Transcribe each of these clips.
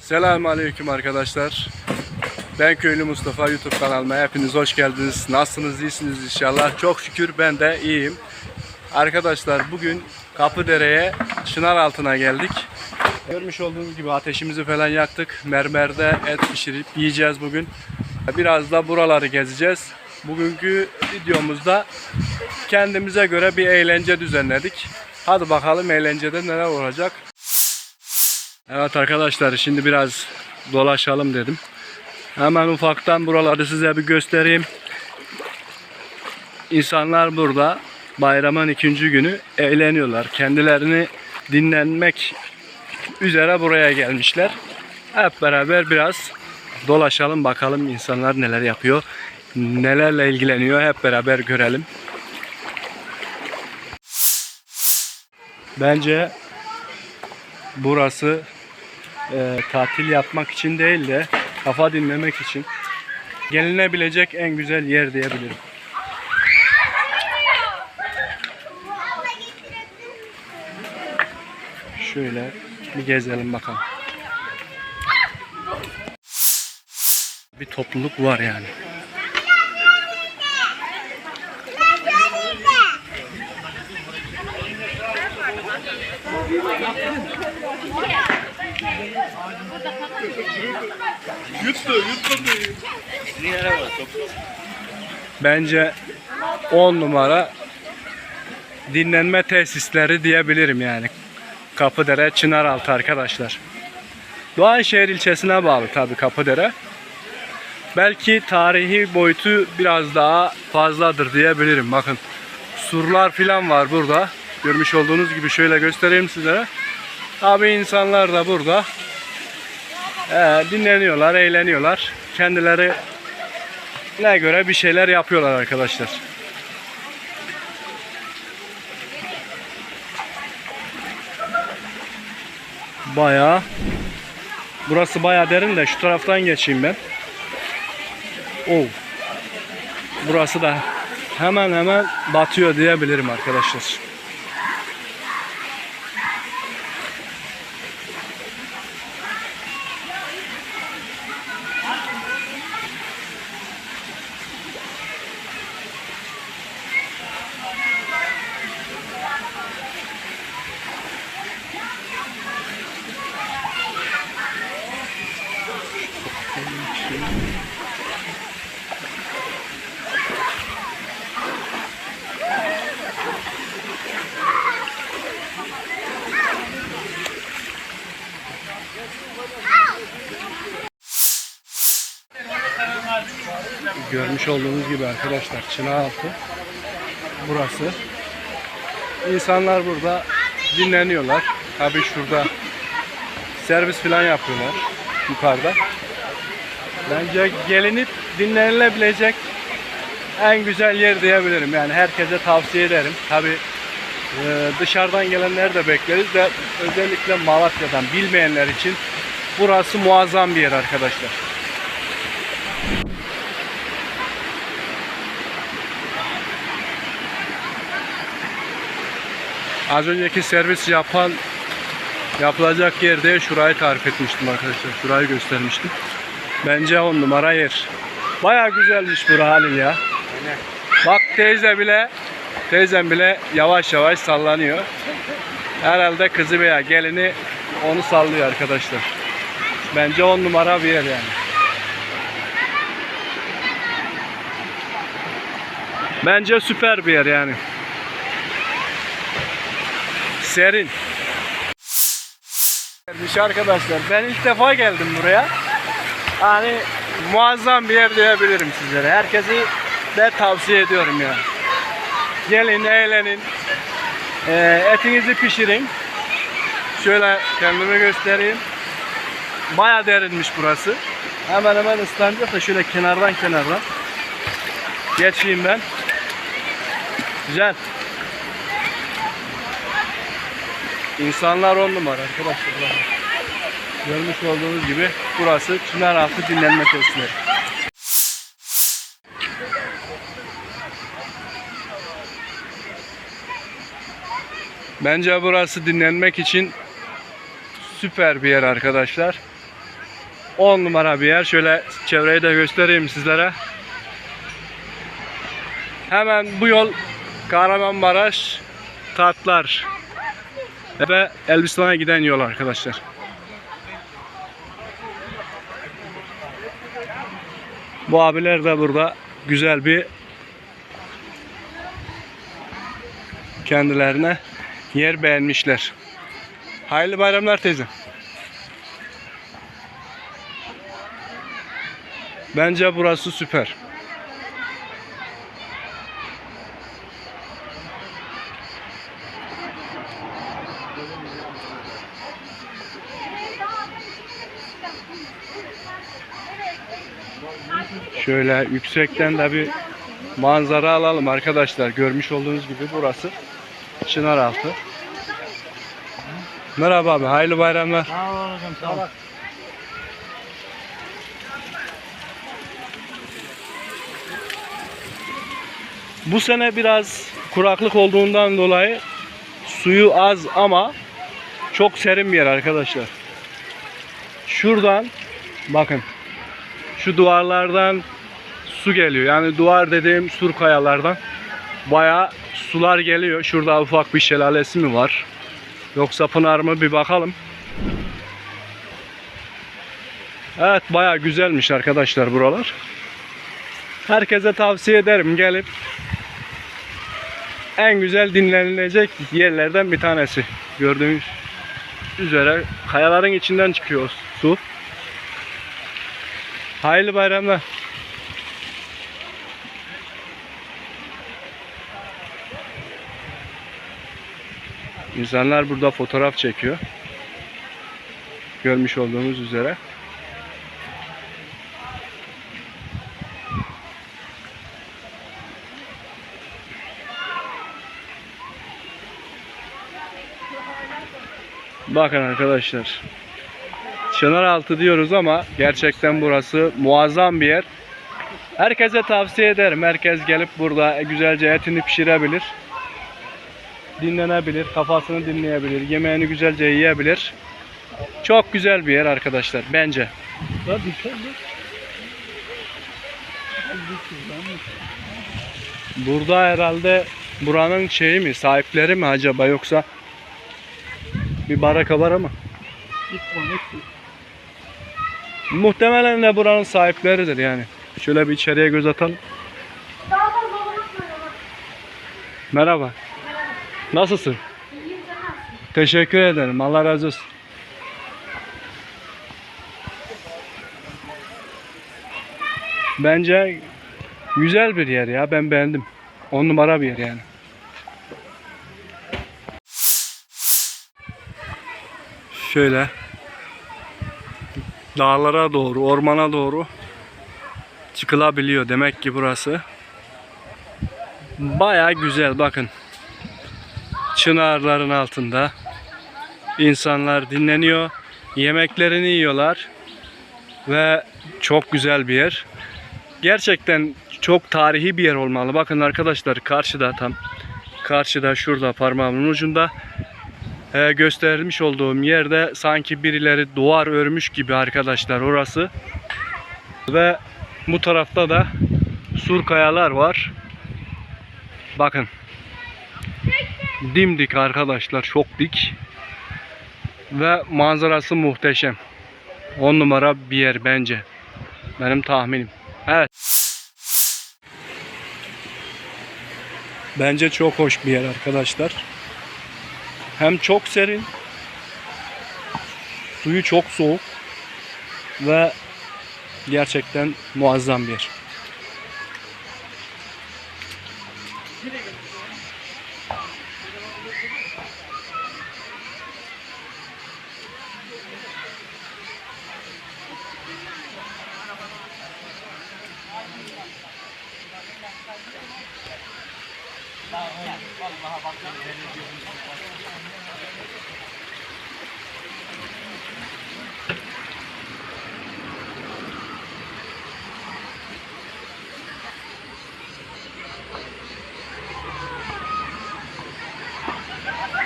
Selamun Aleyküm arkadaşlar. Ben Köylü Mustafa YouTube kanalıma hepiniz hoş geldiniz. Nasılsınız? iyisiniz inşallah. Çok şükür ben de iyiyim. Arkadaşlar bugün Kapıdere'ye çınar altına geldik. Görmüş olduğunuz gibi ateşimizi falan yaktık. Mermerde et pişirip yiyeceğiz bugün. Biraz da buraları gezeceğiz. Bugünkü videomuzda kendimize göre bir eğlence düzenledik. Hadi bakalım eğlencede neler olacak. Evet arkadaşlar şimdi biraz dolaşalım dedim. Hemen ufaktan buraları size bir göstereyim. İnsanlar burada bayramın ikinci günü eğleniyorlar. Kendilerini dinlenmek üzere buraya gelmişler. Hep beraber biraz dolaşalım bakalım insanlar neler yapıyor. Nelerle ilgileniyor hep beraber görelim. Bence burası e, tatil yapmak için değil de kafa dinlemek için gelinebilecek en güzel yer diyebilirim. Şöyle bir gezelim bakalım. Bir topluluk var yani. Bence 10 numara dinlenme tesisleri diyebilirim yani. Kapıdere, Çınaraltı arkadaşlar. Doğanşehir ilçesine bağlı tabii Kapıdere. Belki tarihi boyutu biraz daha fazladır diyebilirim. Bakın surlar filan var burada. Görmüş olduğunuz gibi şöyle göstereyim sizlere. Tabii insanlar da burada ee, dinleniyorlar, eğleniyorlar. Kendileri ne göre bir şeyler yapıyorlar arkadaşlar. Bayağı Burası bayağı derin de şu taraftan geçeyim ben. Oh. Burası da hemen hemen batıyor diyebilirim arkadaşlar. Görmüş olduğunuz gibi arkadaşlar Çınaraltı burası. İnsanlar burada dinleniyorlar. Tabii şurada servis falan yapıyorlar yukarıda. Bence gelinip dinlenilebilecek en güzel yer diyebilirim. Yani herkese tavsiye ederim. Tabii e, dışarıdan gelenler de bekleriz de özellikle Malatya'dan bilmeyenler için burası muazzam bir yer arkadaşlar. Az önceki servis yapan yapılacak yerde şurayı tarif etmiştim arkadaşlar. Şurayı göstermiştim. Bence on numara yer. Baya güzelmiş bura Halil ya. Bak teyze bile teyzem bile yavaş yavaş sallanıyor. Herhalde kızı veya gelini onu sallıyor arkadaşlar. Bence on numara bir yer yani. Bence süper bir yer yani. Serin. Gelmiş arkadaşlar. Ben ilk defa geldim buraya. Hani muazzam bir yer diyebilirim sizlere. Herkesi de tavsiye ediyorum ya. Gelin, eğlenin. Ee, etinizi pişirin. Şöyle kendimi göstereyim. Baya derinmiş burası. Hemen hemen ıslanacak da şöyle kenardan kenardan. Geçeyim ben. Güzel. İnsanlar on numara arkadaşlar. Görmüş olduğunuz gibi burası Çınaraltı dinlenme tesisleri. Bence burası dinlenmek için süper bir yer arkadaşlar. 10 numara bir yer. Şöyle çevreyi de göstereyim sizlere. Hemen bu yol Kahramanmaraş, Tatlar ve Elbistan'a giden yol arkadaşlar. Bu abiler de burada güzel bir kendilerine yer beğenmişler. Hayırlı bayramlar teyze. Bence burası süper. Şöyle yüksekten de bir manzara alalım arkadaşlar. Görmüş olduğunuz gibi burası Çınaraltı. Merhaba abi, hayırlı bayramlar. Sağ ol hocam sağ ol. Bu sene biraz kuraklık olduğundan dolayı suyu az ama çok serin bir yer arkadaşlar. Şuradan bakın şu duvarlardan su geliyor. Yani duvar dediğim sur kayalardan bayağı sular geliyor. Şurada ufak bir şelalesi mi var? Yoksa pınar mı bir bakalım. Evet bayağı güzelmiş arkadaşlar buralar. Herkese tavsiye ederim gelip en güzel dinlenilecek yerlerden bir tanesi. Gördüğünüz üzere kayaların içinden çıkıyor su. Hayırlı bayramlar. İnsanlar burada fotoğraf çekiyor. Görmüş olduğunuz üzere. Bakın arkadaşlar. Çınaraltı diyoruz ama gerçekten burası muazzam bir yer. Herkese tavsiye ederim. Herkes gelip burada güzelce etini pişirebilir. Dinlenebilir, kafasını dinleyebilir, yemeğini güzelce yiyebilir. Çok güzel bir yer arkadaşlar bence. Burada herhalde buranın şeyi mi, sahipleri mi acaba yoksa bir baraka var ama. Muhtemelen de buranın sahipleridir yani. Şöyle bir içeriye göz atalım. Merhaba. Nasılsın? Teşekkür ederim. Allah razı olsun. Bence güzel bir yer ya. Ben beğendim. On numara bir yer yani. Şöyle dağlara doğru, ormana doğru çıkılabiliyor demek ki burası. Baya güzel bakın çınarların altında insanlar dinleniyor, yemeklerini yiyorlar ve çok güzel bir yer. Gerçekten çok tarihi bir yer olmalı. Bakın arkadaşlar karşıda tam karşıda şurada parmağımın ucunda e, göstermiş olduğum yerde sanki birileri duvar örmüş gibi arkadaşlar orası. Ve bu tarafta da sur kayalar var. Bakın. Dimdik arkadaşlar çok dik. Ve manzarası muhteşem. 10 numara bir yer bence. Benim tahminim. Evet. Bence çok hoş bir yer arkadaşlar hem çok serin, suyu çok soğuk ve gerçekten muazzam bir yer. Allah'a bak.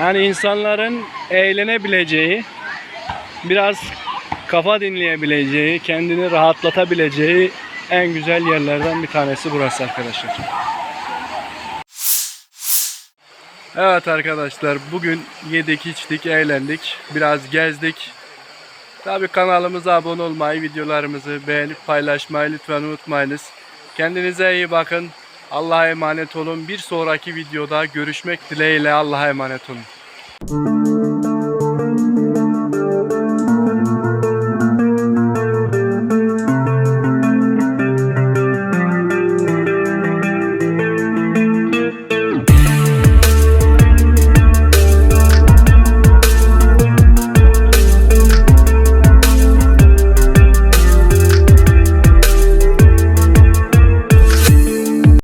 Yani insanların eğlenebileceği, biraz kafa dinleyebileceği, kendini rahatlatabileceği en güzel yerlerden bir tanesi burası arkadaşlar. Evet arkadaşlar bugün yedik içtik eğlendik biraz gezdik. Tabi kanalımıza abone olmayı videolarımızı beğenip paylaşmayı lütfen unutmayınız. Kendinize iyi bakın. Allah'a emanet olun. Bir sonraki videoda görüşmek dileğiyle Allah'a emanet olun.